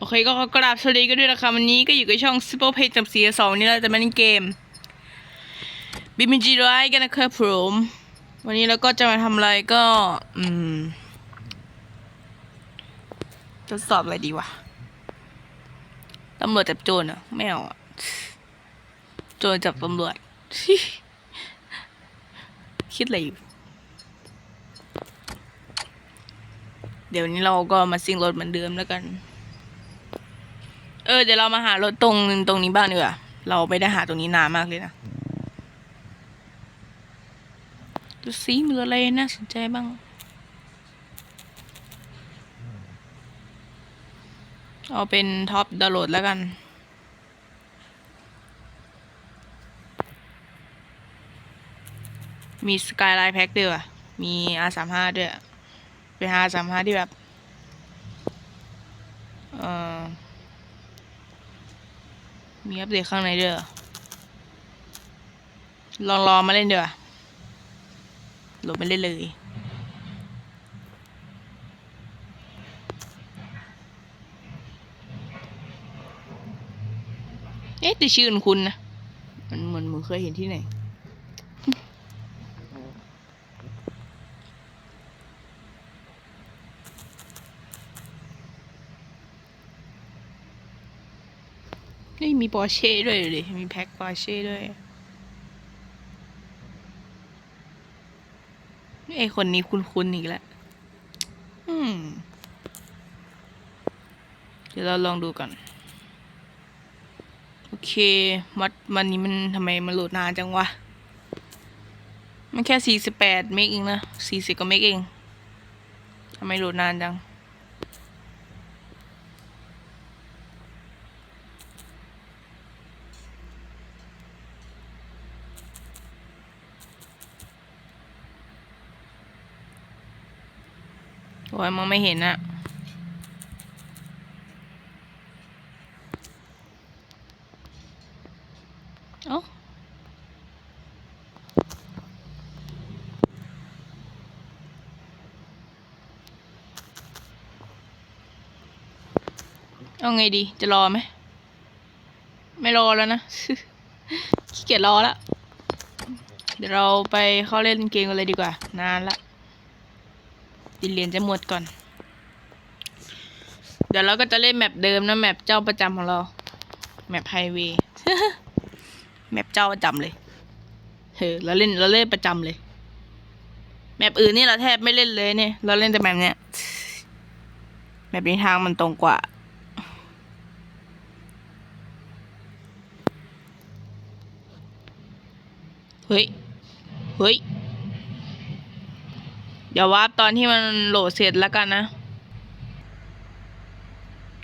โอเคก็กราบสวัสดีกันด้วยนะคะวันนี้ก็อยู่กับช่อง Super Page จำสีสองนนี้เราจะมาเล่นเกมบิมจีไรกันนะครับผมวันนี้เราก็จะมาทำอะไรก็อืมทดสอบอะไรดีวะตำรวจจับโจรเหรอะไม่เอาอะโจรจับตำรวจ คิดอะไรอยู่ เดี๋ยวนี้เราก็มาซิ่งรถเหมือนเดิมแล้วกัน เออเดี๋ยวเรามาหารถตรงตรงนี้บ้างดีกว่าเราไม่ได้หาตรงนี้นานมากเลยนะดูซิมีรถอะไรน่าสนใจบ้าง เอาเป็นท็อปดาวน์โหลดแล้วกันมีสกายไลน์แพ็คด้วยว่ะ มี R35 ด้วย เป็น R35 ที่แบบ เอ่อ มีอัปเดตข้างในเด้อลองรอมาเล่นเด้อโหลดไม่เล่นเลย เอ๊ะแต่ชื่อคุณนะ มันเหมือนมึงเคยเห็นที่ไหน นี่มีปอร์เช่ด้วยเลยมีแพ็คปอร์เช่ด้วยไอคนนี้คุ้นๆอีกแล้วอืม เดี๋ยวเราลองดูก่อนโอเค มัดมันนี้มันทำไมมันโหลดนานจังวะ มันแค่สี่สิบแปดเมกเองนะสี่สิบกว่าเมกเองทำไมโหลดนานจัง โอ้ยมองไม่เห็นอะเอ้เอาไงดี จะรอไหม ไม่รอแล้วนะ ขี้เกียจรอแล้ว เดี๋ยวเราไปเข้าเล่นเกมกันเลยดีกว่า นานละ ดินเหรียญจะหมดก่อน เดี๋ยวเราก็จะเล่นแมปเดิมนะแมปเจ้าประจำของเรา แมปไฮเวย์แมปเจ้าประจำเลยเฮ้เราเล่นเราเล่นประจำเลย แมปอื่นนี่เราแทบไม่เล่นเลยเนี่ย เราเล่นแต่แมปเนี้ยแมปนี้ทางมันตรงกว่าเฮ้ย เฮ้ย ดี๋ยววาร์ปตอนที่มันโหลดเสร็จแล้วกันนะ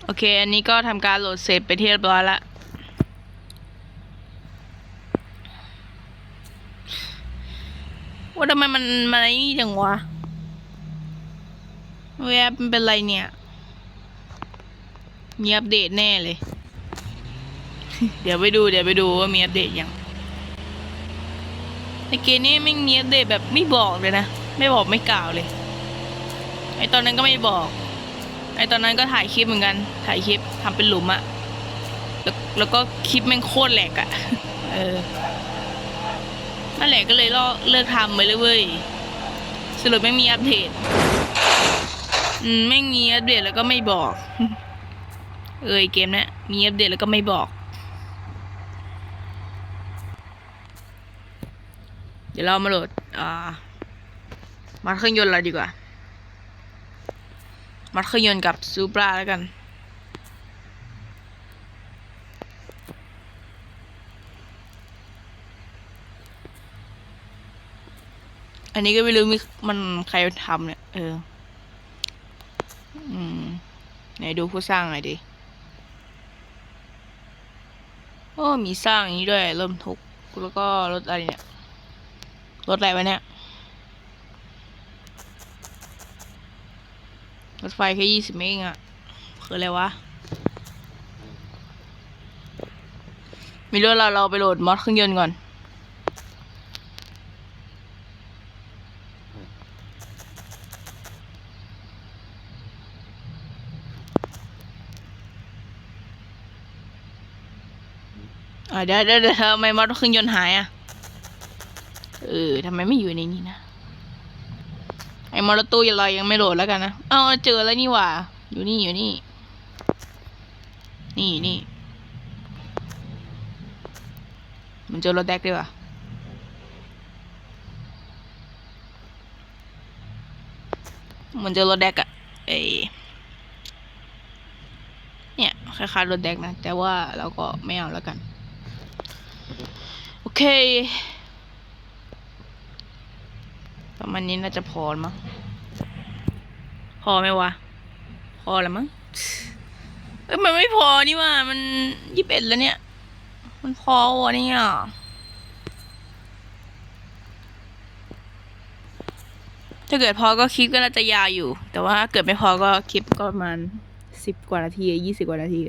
โอเค อันนี้ก็ทำการโหลดเสร็จไปที่เรียบร้อยละว่าทำไมมันมันไอ้นี่จังวะเว็บมันเป็นไรเนี่ยมีอัปเดตแน่เลย เดี๋ยวไปดู เดี๋ยวไปดูว่ามีอัปเดตยังในเกมนี้ไม่มีอัปเดตแบบไม่บอกเลยนะ ไม่บอกไม่กล่าวเลย ไอตอนนั้นก็ไม่บอก ไอตอนนั้นก็ถ่ายคลิปเหมือนกัน ถ่ายคลิปทำเป็นหลุมอะแล้วแล้วก็คลิปแม่งโคตรแหลกอะเออนั่นแหละก็เลยเลิกเลิกทำไปเลยเว้ยสรุปไม่มีอัปเดตอืมไม่มีอัปเดตแล้วก็ไม่บอก เออเกมนี้มีอัปเดตแล้วก็ไม่บอก เดี๋ยวเรามาโหลดอ่า มัดเครื่องยนต์เราดีกว่ามัดเครื่องยนต์กับซูปราแล้วกัน อันนี้ก็ไม่รู้มีมันใครทำเนี่ย เออ อืม ไหนดูผู้สร้างหน่อยดิโอ้มีสร้างอย่างนี้ด้วยเริ่มทุกแล้วก็รถอะไรเนี่ยรถอะไรวะเนี่ย รถไฟแค่ยี่สิบเมตรอะคืออะไรวะ มีเรื่องเราเราไปโหลดมอสเครื่องยนต์ก่อน อ่าเดี๋ยวเดี๋ยวทำไมมอสเครื่องยนต์หายอะ เออทำไมไม่อยู่ในนี้นะ ไอ้มอสตู้ยังลอยยังไม่โหลดแล้วกันนะ เอาเจอแล้วนี่หว่า อยู่นี่อยู่นี่ นี่นี่ มันเจอรถแดกด้วยว่ะมันเจอรถแดกอะไอเนี่ยคล้ายๆรถแดกนะ แต่ว่าเราก็ไม่เอาแล้วกัน โอเค ประมาณนี้น่าจะพอมั้ง พอไหมวะ พอแล้วมั้ง เอ้ยมันไม่พอนี่ว่า มันยี่สิบเอ็ดแล้วเนี่ย มันพอวะเนี่ยถ้าเกิดพอก็คลิปก็น่าจะยาวอยู่ แต่ว่าเกิดไม่พอก็คลิปก็ประมาณสิบกว่านาทียี่สิบกว่านาที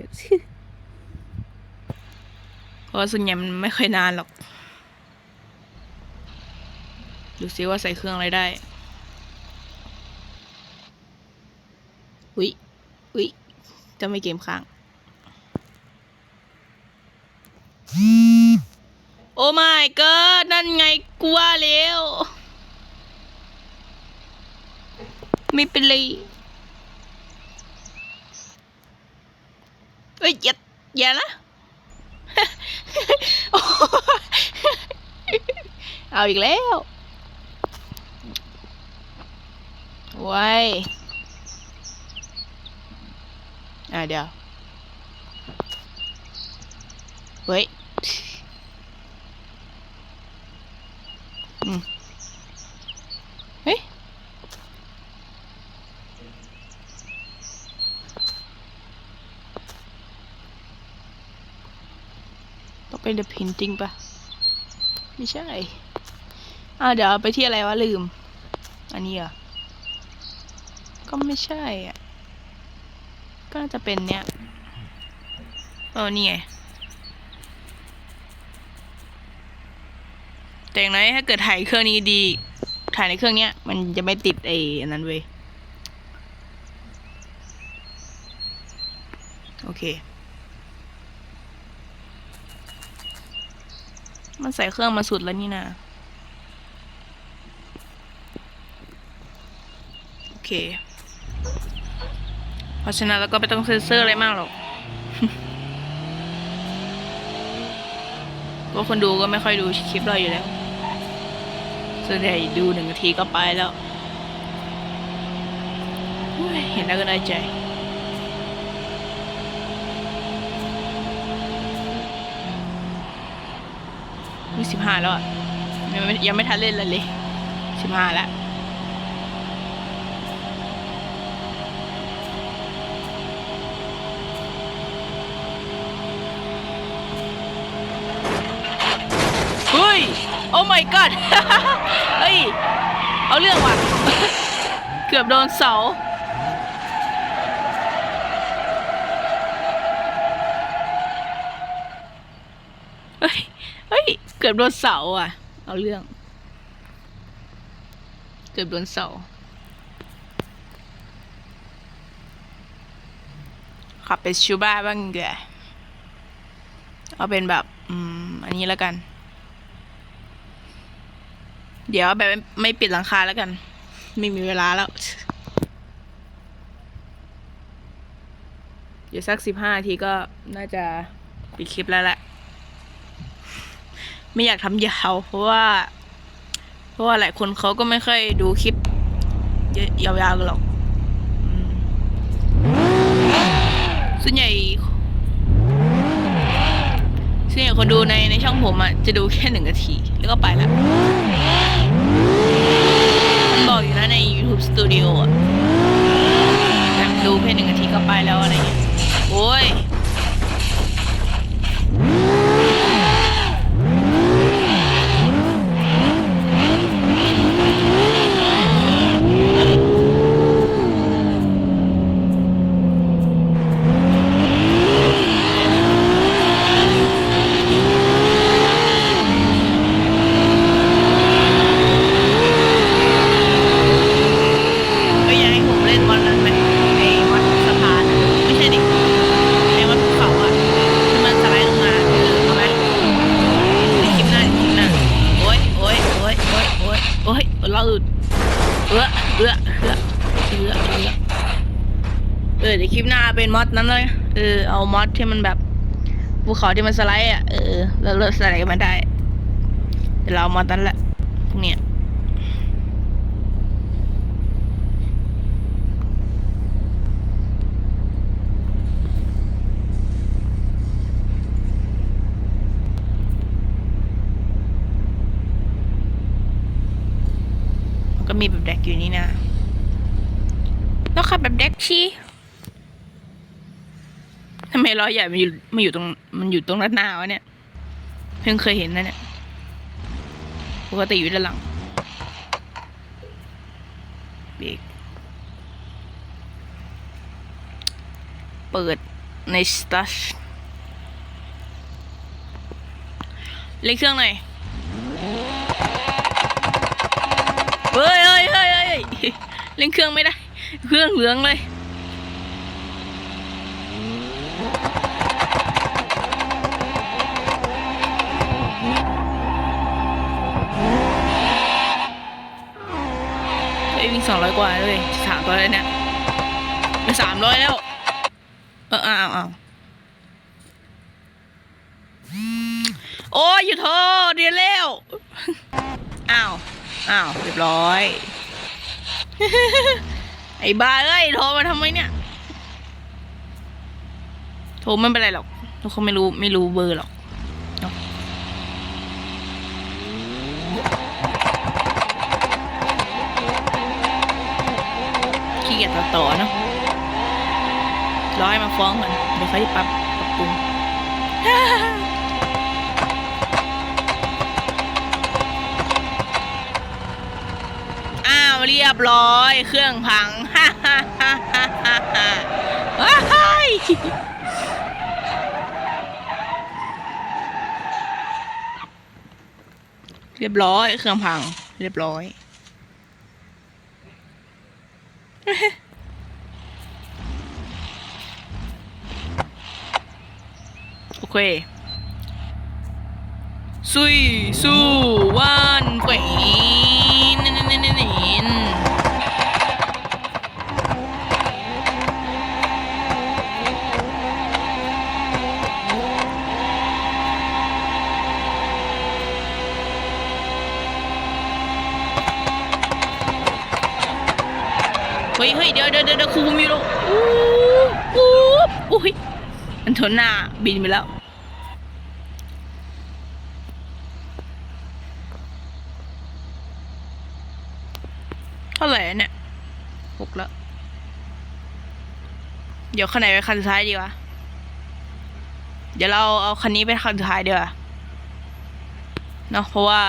เพราะส่วนใหญ่มันไม่ค่อยนานหรอก ดูซิว่าใส่เครื่องอะไรได้ อุ๊ยอุ๊ยจะไม่เกมค้าง โอ้ my god นั่นไงกูว่าแล้วไม่เป็นไรเอ้ยอย่าอย่านะ เอาอีกแล้ว ไว้ย อะเดี๋ยวเฮ้ยอืมเฮ้ยต้องเป็น the painting ปะไม่ใช่อ่าเดี๋ยวไปที่อะไรวะลืม อันนี้เหรอ ก็ไม่ใช่อะ ก็น่าจะเป็นเนี้ยเออนี่ไงแต่อย่างน้อยถ้าเกิดถ่ายเครื่องนี้ดี ถ่ายในเครื่องเนี้ย มันจะไม่ติดไอ้อันนั้นเว้ยโอเค มันใส่เครื่องมาสุดแล้วนี่นะโอเค เพราะฉะนั้นเราก็ไม่ต้องเซ็นเซอร์อะไรมากหรอกเพราะคนดูก็ไม่ค่อยดูคลิปเราอยู่แล้ว ส่วนใหญ่ดูหนึ่งนาทีก็ไปแล้ว เห็นแล้วก็ได้ใจนี่สิบห้าแล้วอะยังไม่ยังไม่ทันเล่นเลยเลยสิบห้าแล้ว my god เฮ้ย เอาเรื่องว่ะ เกือบโดนเสา เฮ้ย เฮ้ย เกือบโดนเสาอะ เอาเรื่อง เกือบโดนเสา ขับเป็นชูบ้าบ้างเดี๋ยวเอาเป็นแบบ อืม อันนี้แล้วกัน เดี๋ยวแบบไม่ปิดหลังคาแล้วกัน ไม่มีเวลาแล้ว เดี๋ยวสักสิบห้าทีก็น่าจะปิดคลิปแล้วแหละ ไม่อยากทำยาวเพราะว่า เพราะว่าหลายคนเขาก็ไม่ค่อยดูคลิปยาวๆกันหรอกส่วนใหญ่ส่วนใหญ่คนดูในในช่องผมอะจะดูแค่หนึ่งนาที แล้วก็ไปละ Yeah. เป็นมอดนั้นเลยเออเอามอดที่มันแบบภูเขาที่มันสไลด์อะเออแล้วเราสไลด์กันมาได้เดี๋ยวเราเอามอดนั้นแหละพวกเนี้ยมันก็มีแบบแดกอยู่นี่นะ แล้วขับแบบแดกชี ทำไมล้อใหญ่มันอยู่มันอยู่ตรงมันอยู่ตรงด้านหน้าวะเนี่ย เพิ่งเคยเห็นนะเนี่ยปกติอยู่ด้านหลังเบรกเปิดในสตาร์ทเล็กเครื่องหน่อยเฮ้ยเฮ้ยเฮ้ยเฮ้ยเล่นเครื่องไม่ได้ เครื่องเหลืองเลย เฮ้วิ่งสองร้อยกว่าเลยสามร้อยแล้วเนี่ยเป็นสามร้อยแล้ว เอออ้าวอ้าวโอ้ยอยู่โทษเรียนแล้วอ้าวอ้าวเรียบร้อย ไอ้บ้าเอ้ยโทรมาทำไมเนี่ย โทรไม่เป็นไรหรอกทุกคนไม่รู้ไม่รู้เบอร์หรอก ต่อเนาะร้อให้มาฟ้องก่อนเดี๋ยวเขาจะปรับปรับปรุงอ้าวเรียบร้อย เครื่องพังฮ่าฮ่าฮ่าฮ่าฮ่าฮ่าว้ายเรียบร้อย เครื่องพัง เรียบร้อย อเคซุยสู้วันแขวนเนนนนนนเนนเฮ้ยเฮ้ยเดี๋ยวเดี๋ยวเดี๋ยวครูมีลูกอู้อู้อุ้ยอันโทน่าบินไปแล้ว เท่าไหร่อะเนี่ยหกแล้ว เดี๋ยวคันไหนเป็นคันสุดท้ายดีวะ เดี๋ยวเราเอาคันนี้เป็นคันสุดท้ายดีกว่าเนาะเพราะว่า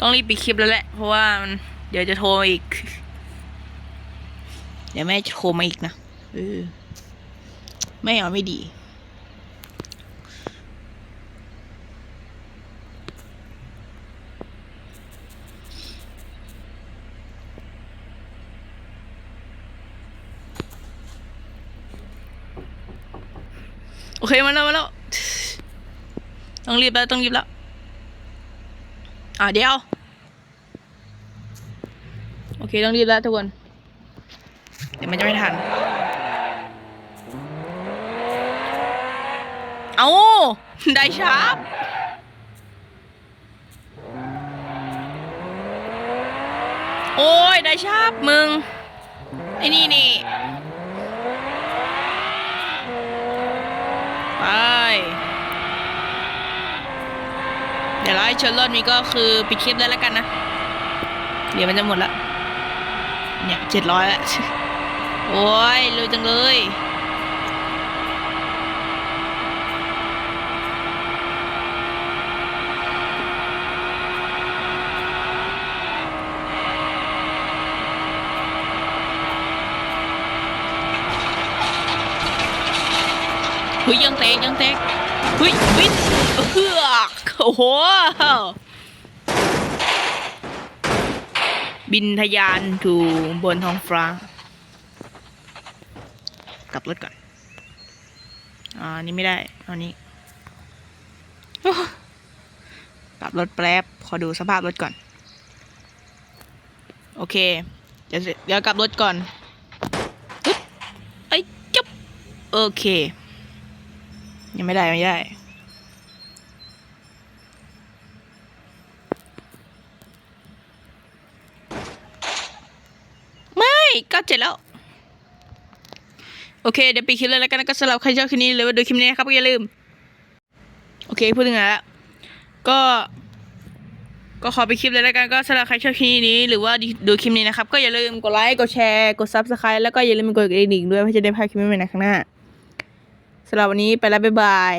ต้องรีบปิดคลิปแล้วแหละ เพราะว่ามันเดี๋ยวจะโทรมาอีก เดี๋ยวแม่จะโทรมาอีกนะเออไม่เอาไม่ดี เคมาแล้วมาแล้ว ต้องรีบแล้วต้องรีบแล้ว อ่าเดี๋ยว โอเคต้องรีบแล้วทุกคน เดี๋ยวมันจะไม่ทัน เอาได้ชาร์ปโอ้ยได้ชาร์ปมึงไอ้นี่นี่ ไป เดี๋ยวเราให้เชลลอนนี้ก็คือปิดคลิปได้แล้วกันนะ เดี๋ยวมันจะหมดละ เนี่ยเจ็ดร้อยละ โอ้ยเร็วจังเลย เฮ้ยยังเตกยังเตกเฮ้ยวินเฮือกโอ้โหบินทะยานถูบนท้องฟ้ากลับรถก่อนอ่านี่ไม่ได้เอานี้กลับรถแป๊บขอดูสภาพรถก่อน โอเค เดี๋ยวเดี๋ยวกลับรถก่อนปึ๊บเอ้ยจุ๊บโอเค ยังไม่ได้ไม่ได้ไม่ก็เสร็จแล้ว โอเค เดี๋ยวปิดคลิปเลยแล้วกันนะก็สำหรับใครชอบคลิปนี้หรือว่าดูคลิปนี้นะครับก็อย่าลืม โอเคพูดถึงไหนละก็ก็ขอไปดคลิปเลยแล้วกันก็สำหรับใครชอบคลิปนี้ หรือว่าดูคลิปนี้นะครับ ก็อย่าลืมกดไลค์กดแชร์กด subscribe แล้วก็อย่าลืมกดกระดิ่งด้วยเพื่อจะได้พลาดคลิปใหม่ๆในข้างหน้า สำหรับวันนี้ไปแล้วบ๊ายบาย